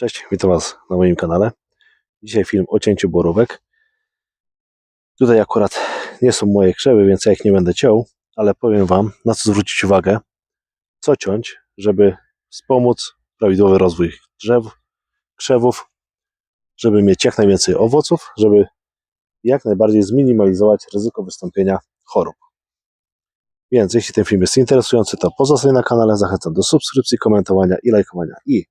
Cześć, witam Was na moim kanale. Dzisiaj film o cięciu borówek. Tutaj akurat nie są moje krzewy, więc ja ich nie będę ciął, ale powiem Wam, na co zwrócić uwagę, co ciąć, żeby wspomóc prawidłowy rozwój drzew, krzewów, żeby mieć jak najwięcej owoców, żeby jak najbardziej zminimalizować ryzyko wystąpienia chorób. Więc jeśli ten film jest interesujący, to pozostań na kanale, zachęcam do subskrypcji, komentowania i lajkowania. I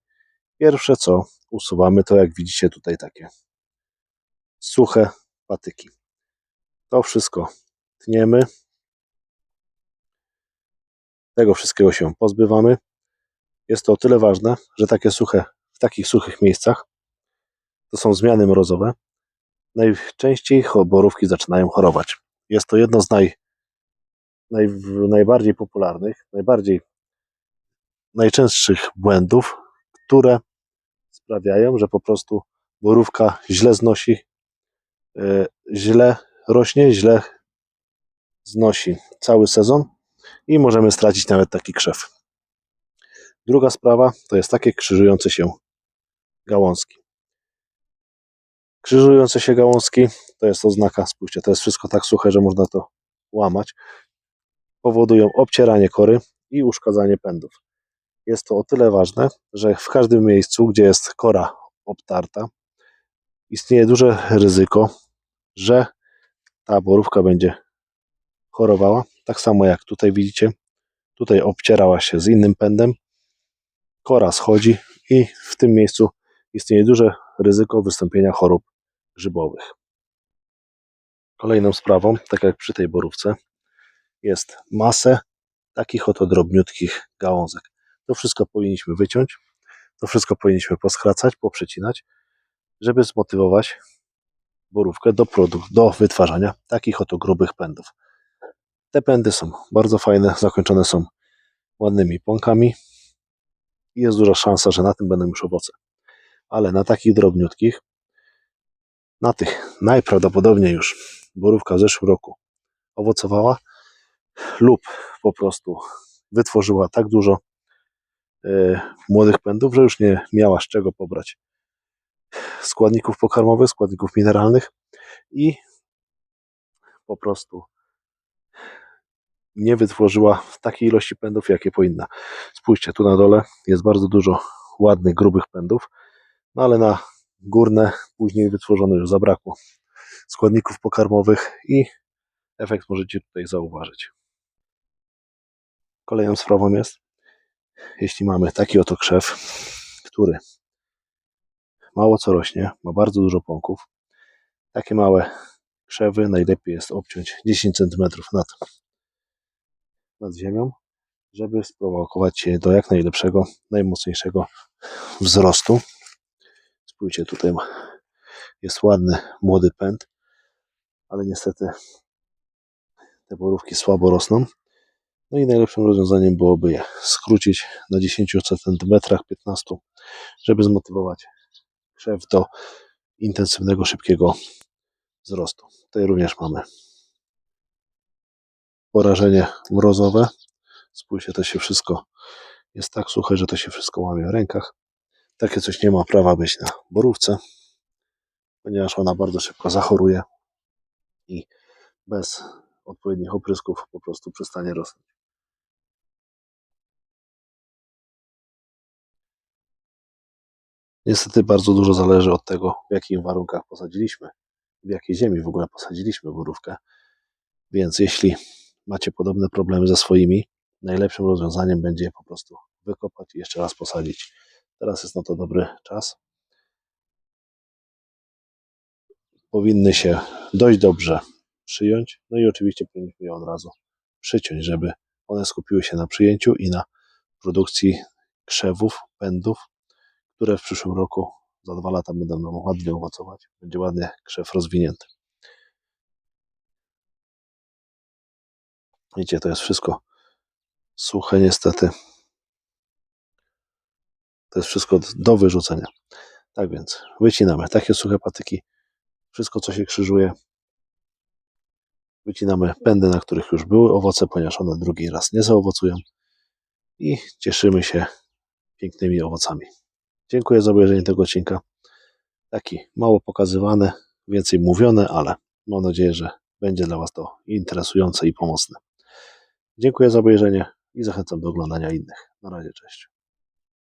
Pierwsze co usuwamy to jak widzicie tutaj takie suche patyki. To wszystko tniemy. Tego wszystkiego się pozbywamy. Jest to o tyle ważne, że takie suche, w takich suchych miejscach to są zmiany mrozowe. Najczęściej borówki zaczynają chorować. Jest to jedno z naj, naj, najbardziej popularnych, najbardziej najczęstszych błędów, które sprawiają, że po prostu borówka źle znosi, e, źle rośnie, źle znosi cały sezon i możemy stracić nawet taki krzew. Druga sprawa to jest takie krzyżujące się gałązki. Krzyżujące się gałązki to jest oznaka, spójrzcie, to jest wszystko tak suche, że można to łamać. Powodują obcieranie kory i uszkadzanie pędów. Jest to o tyle ważne, że w każdym miejscu, gdzie jest kora obtarta, istnieje duże ryzyko, że ta borówka będzie chorowała. Tak samo jak tutaj widzicie, tutaj obcierała się z innym pędem, kora schodzi i w tym miejscu istnieje duże ryzyko wystąpienia chorób grzybowych. Kolejną sprawą, tak jak przy tej borówce, jest masę takich oto drobniutkich gałązek. To wszystko powinniśmy wyciąć, to wszystko powinniśmy poskracać, poprzecinać, żeby zmotywować borówkę do, produkt, do wytwarzania takich oto grubych pędów. Te pędy są bardzo fajne, zakończone są ładnymi pąkami i jest duża szansa, że na tym będą już owoce. Ale na takich drobniutkich, na tych najprawdopodobniej już borówka w zeszłym roku owocowała lub po prostu wytworzyła tak dużo młodych pędów, że już nie miała z czego pobrać składników pokarmowych, składników mineralnych i po prostu nie wytworzyła takiej ilości pędów, jakie powinna. Spójrzcie, tu na dole jest bardzo dużo ładnych, grubych pędów, no ale na górne później wytworzone już zabrakło składników pokarmowych i efekt możecie tutaj zauważyć. Kolejną sprawą jest, jeśli mamy taki oto krzew, który mało co rośnie, ma bardzo dużo pąków, takie małe krzewy najlepiej jest obciąć 10 cm nad, nad ziemią, żeby sprowokować je do jak najlepszego, najmocniejszego wzrostu. Spójrzcie, tutaj jest ładny, młody pęd, ale niestety te borówki słabo rosną. No i najlepszym rozwiązaniem byłoby je skrócić na 10 cm, 15 żeby zmotywować krzew do intensywnego, szybkiego wzrostu. Tutaj również mamy porażenie mrozowe. Spójrzcie, to się wszystko jest tak suche, że to się wszystko łamie w rękach. Takie coś nie ma prawa być na borówce, ponieważ ona bardzo szybko zachoruje i bez odpowiednich oprysków po prostu przestanie rosnąć. Niestety bardzo dużo zależy od tego, w jakich warunkach posadziliśmy, w jakiej ziemi w ogóle posadziliśmy borówkę. Więc jeśli macie podobne problemy ze swoimi, najlepszym rozwiązaniem będzie po prostu wykopać i jeszcze raz posadzić. Teraz jest na to dobry czas. Powinny się dość dobrze przyjąć, no i oczywiście powinniśmy je od razu przyciąć, żeby one skupiły się na przyjęciu i na produkcji krzewów, pędów, które w przyszłym roku za dwa lata będą nam ładnie owocować. Będzie ładnie krzew rozwinięty. Widzicie, to jest wszystko suche niestety. To jest wszystko do wyrzucenia. Tak więc wycinamy takie suche patyki. Wszystko, co się krzyżuje. Wycinamy pędy, na których już były owoce, ponieważ one drugi raz nie zaowocują. I cieszymy się pięknymi owocami. Dziękuję za obejrzenie tego odcinka. Taki mało pokazywany, więcej mówione, ale mam nadzieję, że będzie dla Was to interesujące i pomocne. Dziękuję za obejrzenie i zachęcam do oglądania innych. Na razie, cześć.